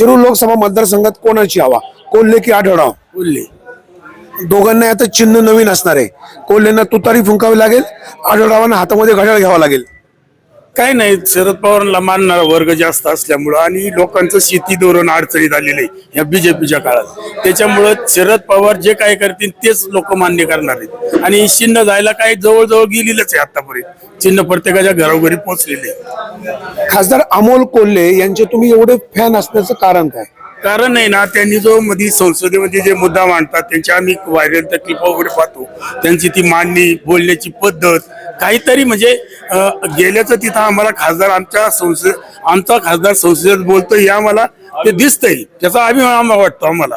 शिरूर लोकसभा मतदारसंघात कोणाची हवा? कोल्हे की आढळराव? बोलले दोघांना आता चिन्ह नवीन असणार आहे. कोल्हेंना तुतारी फुंकावी लागेल आढळरावांना हातामध्ये घड्याळ घ्यावा लागेल. काय नाही शरद पवारांना मानणारा वर्ग जास्त असल्यामुळं आणि लोकांचं शेती धोरण अडचणीत आलेलं आहे या बीजेपीच्या काळात. त्याच्यामुळं शरद पवार जे काय करतील तेच लोक मान्य करणार आहेत. आणि चिन्ह जायला काय जवळजवळ गेलेलंच आहे आतापर्यंत. चिन्ह प्रत्येकाच्या घरोघरी पोहोचलेले आहे खासदार अमोल कोल्हे यांचे तुम्ही एवढे फॅन असण्याचं कारण काय? कारण आहे ना त्यांनी जो मध्ये संसदेमध्ये जे मुद्दा मांडतात त्यांच्या आम्ही व्हायरल त्या क्लिप वगैरे पाहतो. त्यांची ती मांडणी बोलण्याची पद्धत काहीतरी म्हणजे गेल्याचं तिथं आम्हाला खासदार आमच्या संसद आमचा खासदार संसदेत बोलतो हे आम्हाला ते दिसतंय. त्याचा अभिमान वाटतो आम्हाला.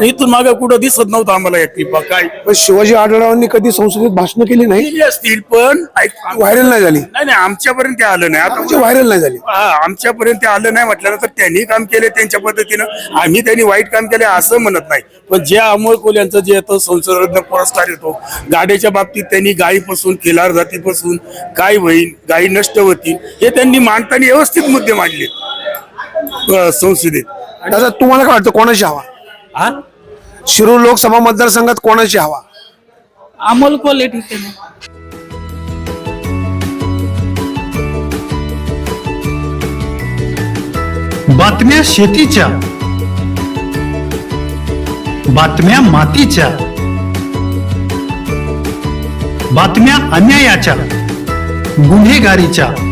इथून मागे कुठं दिसत नव्हतं आम्हाला या क्लिपा काय? पण शिवाजी आढळरावांनी कधी संसदेत भाषण केली नाही? केली असतील पण ऐक- व्हायरल नाही झाली. नाही नाही आमच्यापर्यंत ते आलं नाही. आता म्हणजे व्हायरल नाही झाली. हा, आमच्यापर्यंत ते आलं नाही म्हटल्यानंतर त्यांनी काम केले त्यांच्या पद्धतीनं. आम्ही त्यांनी वाईट काम केले असं म्हणत नाही. पण जे अमोल कोल यांचं जे येतं संसदरत्न पुरस्कार येतो गाड्याच्या बाबतीत त्यांनी गायीपासून खिलार जातीपासून काय होईल गायी नष्ट होतील हे त्यांनी मांडताना व्यवस्थित मुद्दे मांडले अं, संसदेत. दादा तुम्हाला काय वाटतं कोणाची हवा? हा? शिरूर लोकसभा मतदारसंघात कोणाची हवा? अमोल कोल्हे ठीक आहे बातम्या शेतीच्या. बातम्या मातीच्या. बातम्या अन्यायाच्या. गुन्हेगारीच्या.